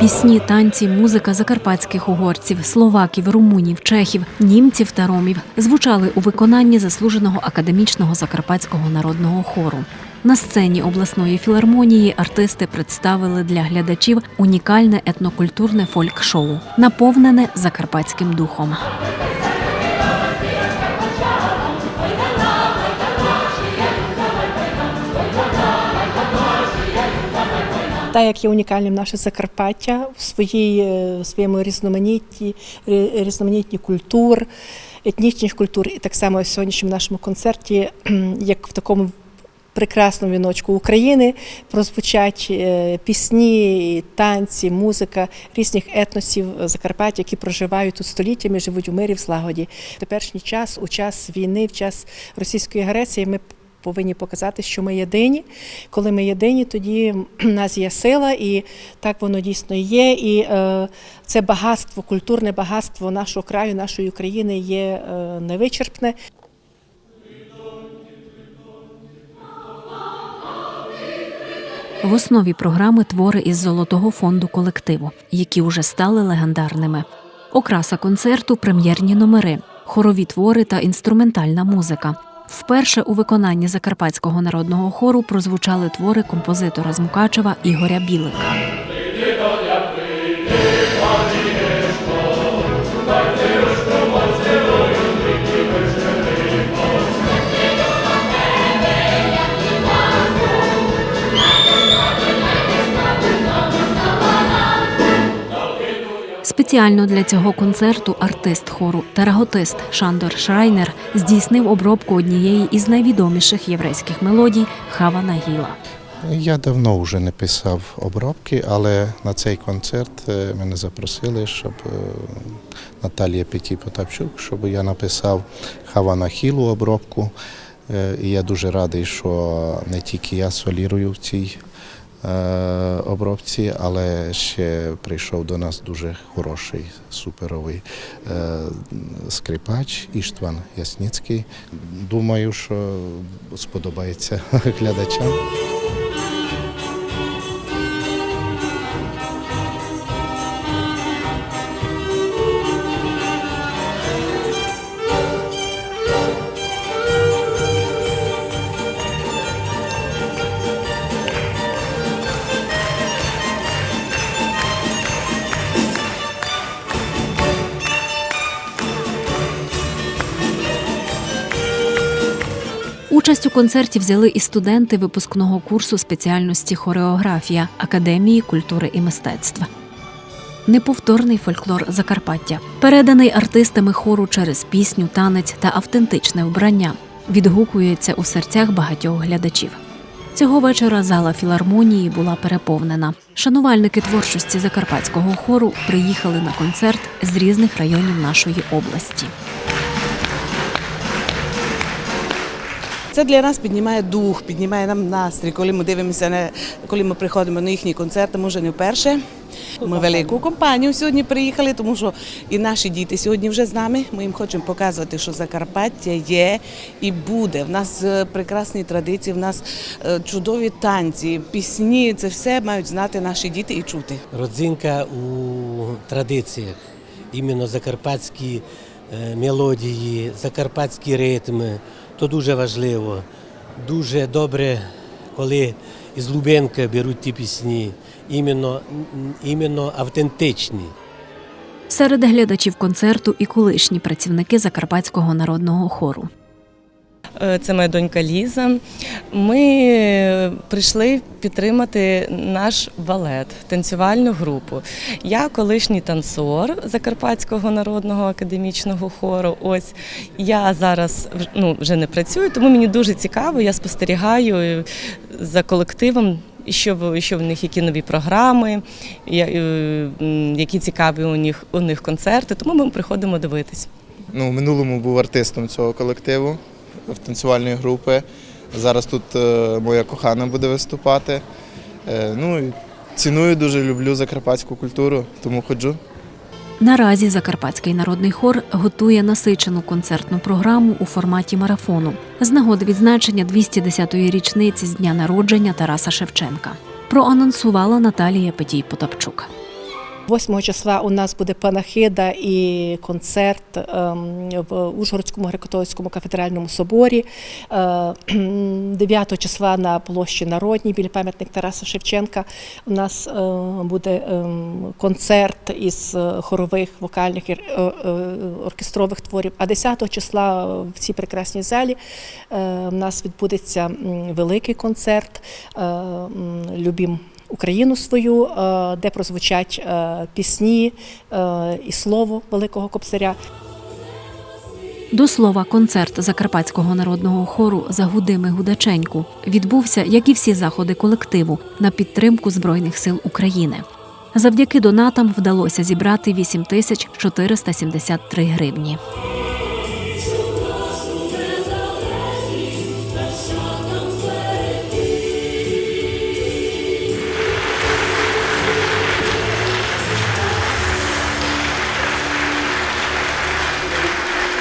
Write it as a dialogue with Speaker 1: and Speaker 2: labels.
Speaker 1: Пісні, танці, музика закарпатських угорців, словаків, румунів, чехів, німців та ромів звучали у виконанні заслуженого академічного закарпатського народного хору. На сцені обласної філармонії артисти представили для глядачів унікальне етнокультурне фольк-шоу, наповнене закарпатським духом.
Speaker 2: Та як є унікальним наше Закарпаття в своїй е, в своєму різноманітті, різноманітні культур, етнічних культур, і так само в сьогоднішньому нашому концерті, як в такому прекрасному віночку України, прозвучать е, пісні, танці, музика різних етносів Закарпаття, які проживають тут століттями, живуть у мирі в злагоді. В теперішній час, у час війни, в час російської агресії, ми повинні показати, що ми єдині. Коли ми єдині, тоді в нас є сила, і так воно дійсно є. І е, це багатство, культурне багатство нашого краю, нашої України є е, невичерпне.
Speaker 1: В основі програми твори із золотого фонду колективу, які уже стали легендарними. Окраса концерту прем'єрні номери, хорові твори та інструментальна музика. Вперше у виконанні Закарпатського народного хору прозвучали твори композитора з Мукачева Ігоря Білика. Спеціально для цього концерту артист хору тараготист Шандор Шрайнер здійснив обробку однієї із найвідоміших єврейських мелодій Хава Нагіла.
Speaker 3: Я давно вже не писав обробки, але на цей концерт е, мене запросили, щоб е, Наталія Петі Потапчук, щоб я написав Хавана Хілу обробку. Е, І я дуже радий, що не тільки я солірую в цій обробці, але ще прийшов до нас дуже хороший, суперовий е, скрипач Іштван Ясніцький. Думаю, що сподобається глядачам.
Speaker 1: Участь у концерті взяли і студенти випускного курсу спеціальності хореографія Академії культури і мистецтв. Неповторний фольклор Закарпаття, переданий артистами хору через пісню, танець та автентичне вбрання, відгукується у серцях багатьох глядачів. Цього вечора зала філармонії була переповнена. Шанувальники творчості закарпатського хору приїхали на концерт з різних районів нашої області.
Speaker 4: Це для нас піднімає дух, піднімає нам настрій, коли ми дивимося на коли ми приходимо на їхні концерти, може не вперше. Ми велику компанію сьогодні приїхали, тому що і наші діти сьогодні вже з нами. Ми їм хочемо показувати, що Закарпаття є і буде. В нас е, прекрасні традиції, в нас е, чудові танці, пісні. Це все мають знати наші діти і чути.
Speaker 5: родзинка у традиціях. Іменно закарпатські е, мелодії, закарпатські ритми. То дуже важливо. Дуже добре, коли із Лубенка беруть ті пісні, іменно, іменно автентичні.
Speaker 1: Серед глядачів концерту і колишні працівники Закарпатського народного хору.
Speaker 6: Е, Це моя донька Ліза. Ми прийшли підтримати наш балет, танцювальну групу. Я колишній танцор Закарпатського народного академічного хору. Ось я зараз ну, вже не працюю, тому мені дуже цікаво. Я спостерігаю за колективом. Що що в них які нові програми, е, які цікаві у них у них концерти. Тому ми приходимо дивитись.
Speaker 7: Ну, в минулому був артистом цього колективу в танцювальної групи. Зараз тут е, моя кохана буде виступати. Е, ну, ціную дуже, люблю закарпатську культуру, тому ходжу.
Speaker 1: Наразі Закарпатський народний хор готує насичену концертну програму у форматі марафону з нагоди відзначення 210-ї річниці з дня народження Тараса Шевченка. Проанонсувала Наталія Петій Потапчук.
Speaker 2: 8 числа у нас буде панахида і концерт ем, в Ужгородському греко-католицькому кафедральному соборі. Е, 9 числа на площі Народній біля пам'ятник Тараса Шевченка у нас е, буде ем, концерт із е, хорових вокальних е, е, оркестрових творів. А 10 числа в цій прекрасній залі е, у нас відбудеться великий концерт е, Любім Україну свою, е, де прозвучать е, пісні е, і слово Великого Кобзаря.
Speaker 1: До слова, концерт Закарпатського народного хору Загудими Гудаченьку відбувся, як і всі заходи колективу, на підтримку Збройних сил України. Завдяки донатам вдалося зібрати 8473 гривні.